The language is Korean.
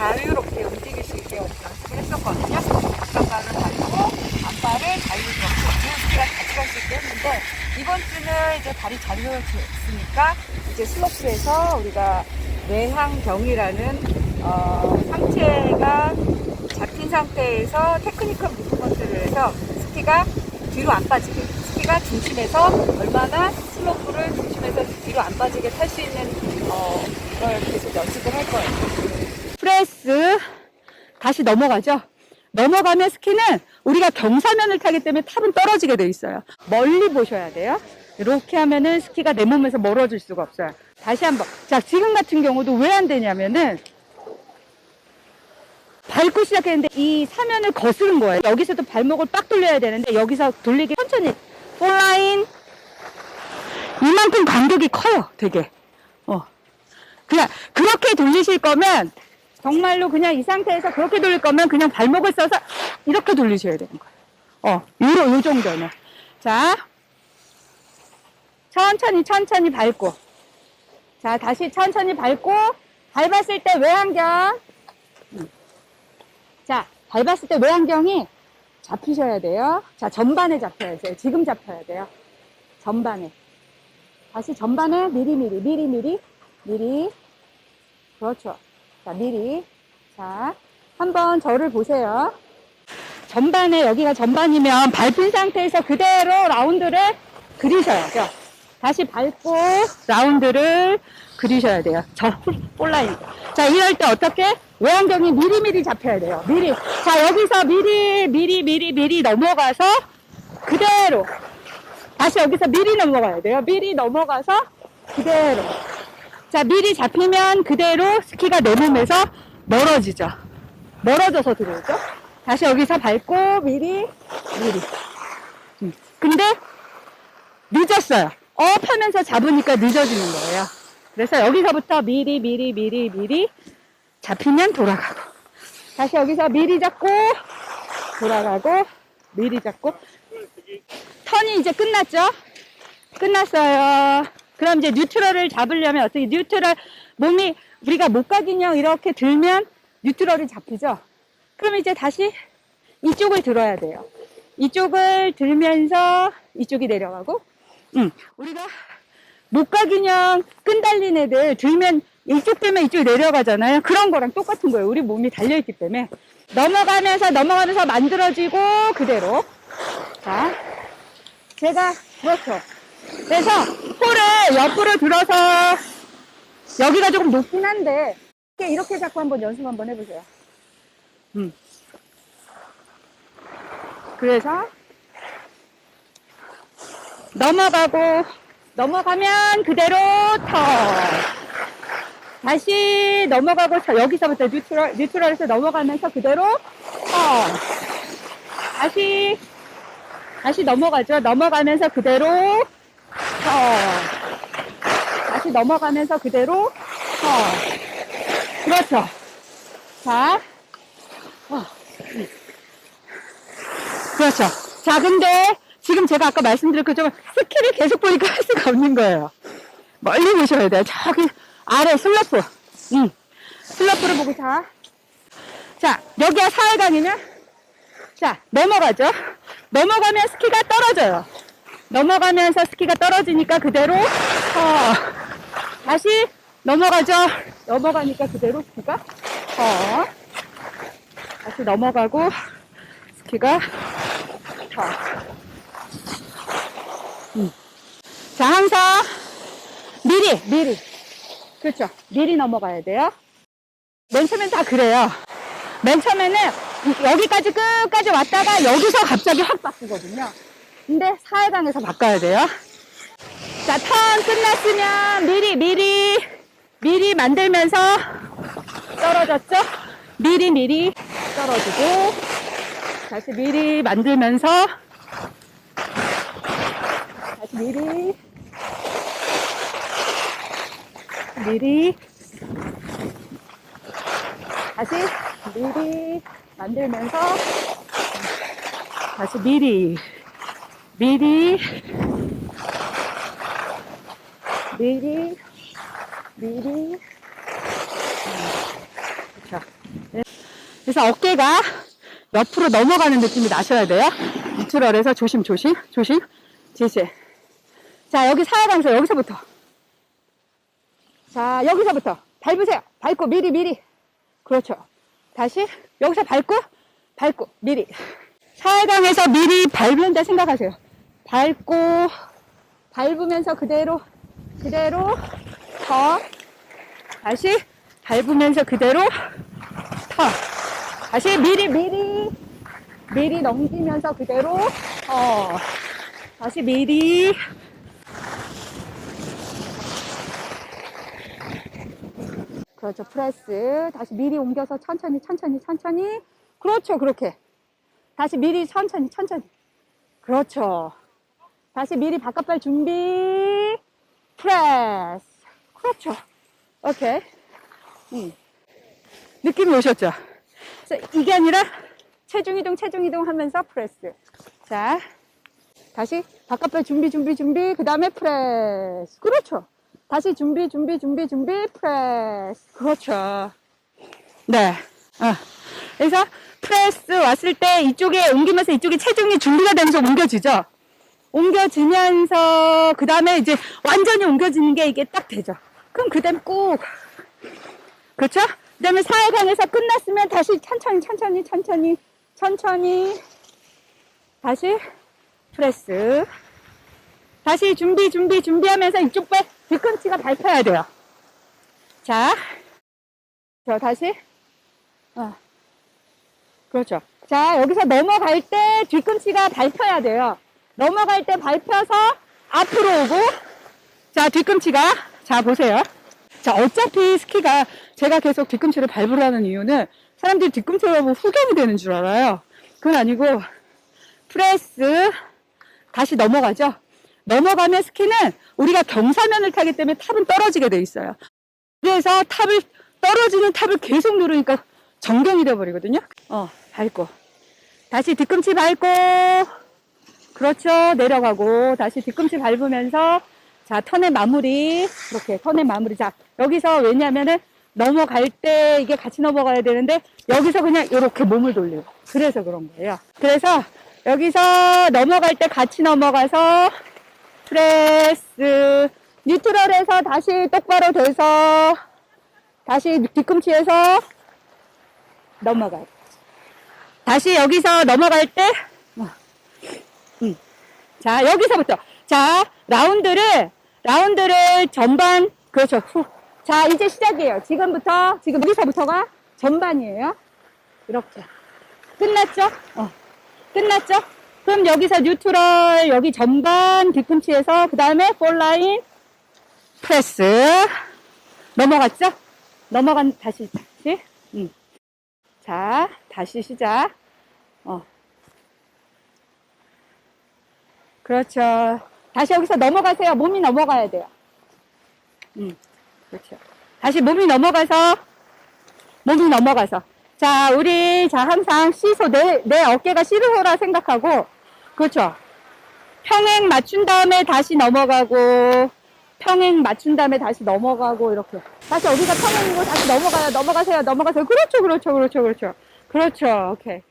자유롭게 움직일 수 있게 연습을 했었거든요. 앞발을 밟고 앞발을 자유롭게 스키가 같이 갈 수 있게 했는데 이번 주는 이제 발이 자유로워졌으니까 이제 슬로프에서 우리가 외항경이라는 어, 상체가 잡힌 상태에서 테크니컬 무브먼트를 해서 스키가 뒤로 안 빠지게 스키가 중심에서 얼마나 슬로프를 중심에서 뒤로 안 빠지게 탈 수 있는 어, 걸 계속 연습을 할 거예요. 다시 넘어가죠. 넘어가면 스키는 우리가 경사면을 타기 때문에 탑은 떨어지게 돼 있어요. 멀리 보셔야 돼요. 이렇게 하면은 스키가 내 몸에서 멀어질 수가 없어요. 다시 한번. 자, 지금 같은 경우도 왜 안 되냐면은 밟고 시작했는데 이 사면을 거스른 거예요. 여기서도 발목을 빡 돌려야 되는데 여기서 돌리기 천천히. 온라인 이만큼 간격이 커요. 되게. 어. 그냥 그렇게 돌리실 거면 정말로 그냥 이 상태에서 그렇게 돌릴 거면 그냥 발목을 써서 이렇게 돌리셔야 되는 거예요. 어, 요로, 요 정도는. 자. 천천히, 천천히 밟고. 자, 다시 천천히 밟고, 밟았을 때 외환경. 음. 자, 밟았을 때 외환경이 잡히셔야 돼요. 자, 전반에 잡혀야 돼요. 지금 잡혀야 돼요. 전반에. 다시 전반에 미리미리, 미리미리, 미리. 그렇죠. 자, 미리. 자, 한번 저를 보세요. 전반에, 여기가 전반이면 밟은 상태에서 그대로 라운드를 그리셔야죠. 다시 밟고 라운드를 그리셔야 돼요. 저 볼라인. 자, 이럴 때 어떻게? 외환경이 미리미리 잡혀야 돼요. 미리. 자, 여기서 미리, 미리, 미리, 미리 넘어가서 그대로. 다시 여기서 미리 넘어가야 돼요. 미리 넘어가서 그대로. 자, 미리 잡히면 그대로 스키가 내 몸에서 멀어지죠. 멀어져서 들어오죠. 다시 여기서 밟고 미리, 미리. 음. 근데 늦었어요. 업 하면서 잡으니까 늦어지는 거예요. 그래서 여기서부터 미리, 미리, 미리, 미리 잡히면 돌아가고. 다시 여기서 미리 잡고, 돌아가고, 미리 잡고. 턴이 이제 끝났죠? 끝났어요. 그럼 이제 뉴트럴을 잡으려면 어떻게, 뉴트럴, 몸이, 우리가 목각인형 이렇게 들면 뉴트럴이 잡히죠? 그럼 이제 다시 이쪽을 들어야 돼요. 이쪽을 들면서 이쪽이 내려가고, 응. 우리가 목각인형 끈달린 애들 들면 이쪽 되면 이쪽 내려가잖아요. 그런 거랑 똑같은 거예요. 우리 몸이 달려있기 때문에. 넘어가면서 넘어가면서 만들어지고 그대로. 자, 제가 그렇죠. 그래서 폴을 옆으로 들어서. 여기가 조금 높긴 한데. 이렇게, 이렇게 잡고 한번 연습 한번 해보세요. 음. 그래서 넘어가고 넘어가면 그대로 턴. 다시 넘어가고 자, 여기서부터 뉴트럴 뉴트럴에서 넘어가면서 그대로 턴. 다시 다시 넘어가죠. 넘어가면서 그대로 턴 다시 넘어가면서 그대로 턴 그렇죠 자 어. 그렇죠 자 근데 지금 제가 아까 말씀드린 것처럼 스키를 계속 보니까 할 수가 없는 거예요. 멀리 보셔야 돼요. 저기 아래 슬로프. 응. 슬로프를 보고 자. 자, 여기가 사회강이면 자, 넘어가죠. 넘어가면 스키가 떨어져요. 넘어가면서 스키가 떨어지니까 그대로 어. 다시 넘어가죠. 넘어가니까 그대로 스키가 어. 다시 넘어가고 스키가 어. 자, 항상 미리, 미리. 그렇죠. 미리 넘어가야 돼요. 맨 처음엔 다 그래요. 맨 처음에는 여기까지 끝까지 왔다가 여기서 갑자기 확 바꾸거든요. 근데 사회강에서 바꿔야 돼요. 자, 턴 끝났으면 미리, 미리, 미리 만들면서 떨어졌죠? 미리, 미리 떨어지고, 다시 미리 만들면서 다시 미리 미리 다시 미리 만들면서 다시 미리 미리 미리 미리 그렇죠 그래서 어깨가 옆으로 넘어가는 느낌이 나셔야 돼요. 뉴트럴에서 조심, 조심, 조심, 지지. 자, 여기 사야방서 여기서부터. 자, 여기서부터. 밟으세요. 밟고, 미리, 미리. 그렇죠. 다시, 여기서 밟고, 밟고, 미리. 사야강에서 미리 밟는다 생각하세요. 밟고, 밟으면서 그대로, 그대로, 더. 다시, 밟으면서 그대로, 터. 다시, 미리, 미리, 미리 넘기면서 그대로, 어. 다시 미리, 그렇죠. 프레스. 다시 미리 옮겨서 천천히, 천천히, 천천히. 그렇죠. 그렇게. 다시 미리 천천히, 천천히. 그렇죠. 다시 미리 바깥발 준비. 프레스. 그렇죠. 오케이. 음. 느낌이 오셨죠? 이게 아니라 체중 이동, 체중 이동 하면서 프레스. 자. 다시 바깥발 준비, 준비, 준비. 그 다음에 프레스. 그렇죠. 다시 준비, 준비, 준비, 준비, 프레스. 그렇죠. 네. 어. 그래서 프레스 왔을 때 이쪽에 옮기면서 이쪽에 체중이 준비가 되면서 옮겨지죠? 옮겨지면서, 그 다음에 이제 완전히 옮겨지는 게 이게 딱 되죠. 그럼 그 다음에 꾹. 그렇죠? 그 다음에 사회강에서 끝났으면 다시 천천히, 천천히, 천천히, 천천히. 다시 프레스. 다시 준비, 준비, 준비하면서 이쪽 발 뒤꿈치가 밟혀야 돼요. 자, 저 다시. 어. 그렇죠. 자, 여기서 넘어갈 때 뒤꿈치가 밟혀야 돼요. 넘어갈 때 밟혀서 앞으로 오고, 자, 뒤꿈치가, 자, 보세요. 자, 어차피 스키가 제가 계속 뒤꿈치를 밟으라는 이유는 사람들이 뒤꿈치를 보면 후견이 되는 줄 알아요. 그건 아니고, 프레스, 다시 넘어가죠. 넘어가면 스키는 우리가 경사면을 타기 때문에 탑은 떨어지게 돼 있어요. 그래서 탑을 떨어지는 탑을 계속 누르니까 정경이 돼 버리거든요. 어, 밟고 다시 뒤꿈치 밟고 그렇죠. 내려가고 다시 뒤꿈치 밟으면서 자, 턴의 마무리. 그렇게 턴의 마무리. 자, 여기서 왜냐면은 넘어갈 때 이게 같이 넘어가야 되는데 여기서 그냥 이렇게 몸을 돌리고 그래서 그런 거예요. 그래서 여기서 넘어갈 때 같이 넘어가서 프레스 뉴트럴에서 다시 똑바로 돼서 다시 뒤꿈치에서 넘어가요. 다시 여기서 넘어갈 때 어, 음. 자 여기서부터. 자 라운드를 라운드를 전반 그렇죠. 후. 자 이제 시작이에요. 지금부터 지금 여기서부터가 전반이에요. 이렇게. 끝났죠? 어. 끝났죠? 그럼 여기서 뉴트럴 여기 전반 뒤꿈치에서 그 다음에 볼라인 프레스. 넘어갔죠? 넘어간 다시 다시. 음. 자 다시 시작. 어. 그렇죠 다시 여기서 넘어가세요 몸이 넘어가야 돼요 음. 그렇죠 다시 몸이 넘어가서 몸이 넘어가서 자, 우리, 자, 항상 시소, 내, 내 어깨가 시소라 생각하고, 그렇죠. 평행 맞춘 다음에 다시 넘어가고, 평행 맞춘 다음에 다시 넘어가고, 이렇게. 다시 여기가 평행이고, 다시 넘어가요, 넘어가세요, 넘어가세요. 그렇죠, 그렇죠, 그렇죠, 그렇죠. 그렇죠, 오케이.